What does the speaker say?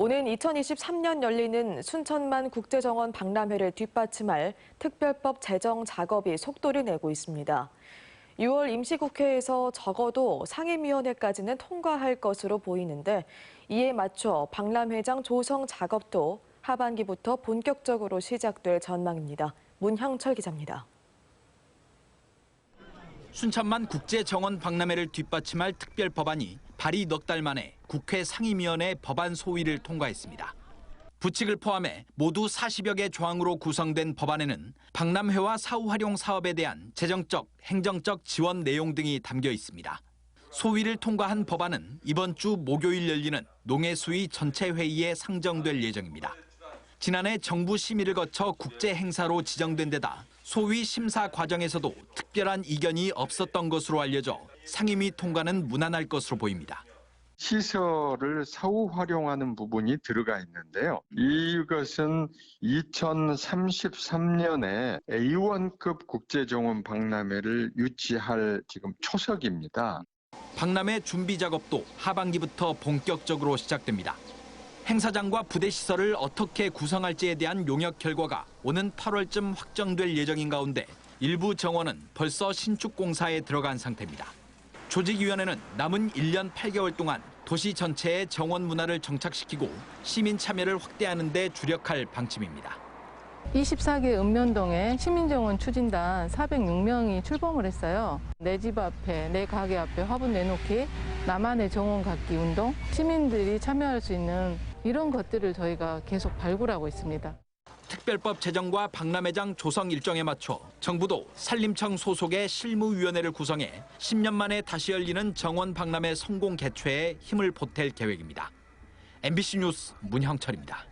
오는 2023년 열리는 순천만 국제정원 박람회를 뒷받침할 특별법 제정 작업이 속도를 내고 있습니다. 6월 임시국회에서 적어도 상임위원회까지는 통과할 것으로 보이는데 이에 맞춰 박람회장 조성 작업도 하반기부터 본격적으로 시작될 전망입니다. 문형철 기자입니다. 순천만 국제정원 박람회를 뒷받침할 특별 법안이 발의 넉 달 만에 국회 상임위원회 법안 소위를 통과했습니다. 부칙을 포함해 모두 40여 개 조항으로 구성된 법안에는 박람회와 사후 활용 사업에 대한 재정적, 행정적 지원 내용 등이 담겨 있습니다. 소위를 통과한 법안은 이번 주 목요일 열리는 농해수위 전체 회의에 상정될 예정입니다. 지난해 정부 심의를 거쳐 국제 행사로 지정된 데다 소위 심사 과정에서도 특별한 이견이 없었던 것으로 알려져 상임위 통과는 무난할 것으로 보입니다. 시설을 사후 활용하는 부분이 들어가 있는데요. 이것은 2033년에 A1급 국제정원 박람회를 유치할 지금 초석입니다. 박람회 준비 작업도 하반기부터 본격적으로 시작됩니다. 행사장과 부대 시설을 어떻게 구성할지에 대한 용역 결과가 오는 8월쯤 확정될 예정인 가운데 일부 정원은 벌써 신축 공사에 들어간 상태입니다. 조직위원회는 남은 1년 8개월 동안 도시 전체의 정원 문화를 정착시키고 시민 참여를 확대하는 데 주력할 방침입니다. 24개 읍면동에 시민정원 추진단 406명이 출범을 했어요. 내 집 앞에, 내 가게 앞에 화분 내놓기, 나만의 정원 갖기 운동, 시민들이 참여할 수 있는 이런 것들을 저희가 계속 발굴하고 있습니다. 특별법 제정과 박람회장 조성 일정에 맞춰 정부도 산림청 소속의 실무위원회를 구성해 10년 만에 다시 열리는 정원 박람회 성공 개최에 힘을 보탤 계획입니다. MBC 뉴스 문형철입니다.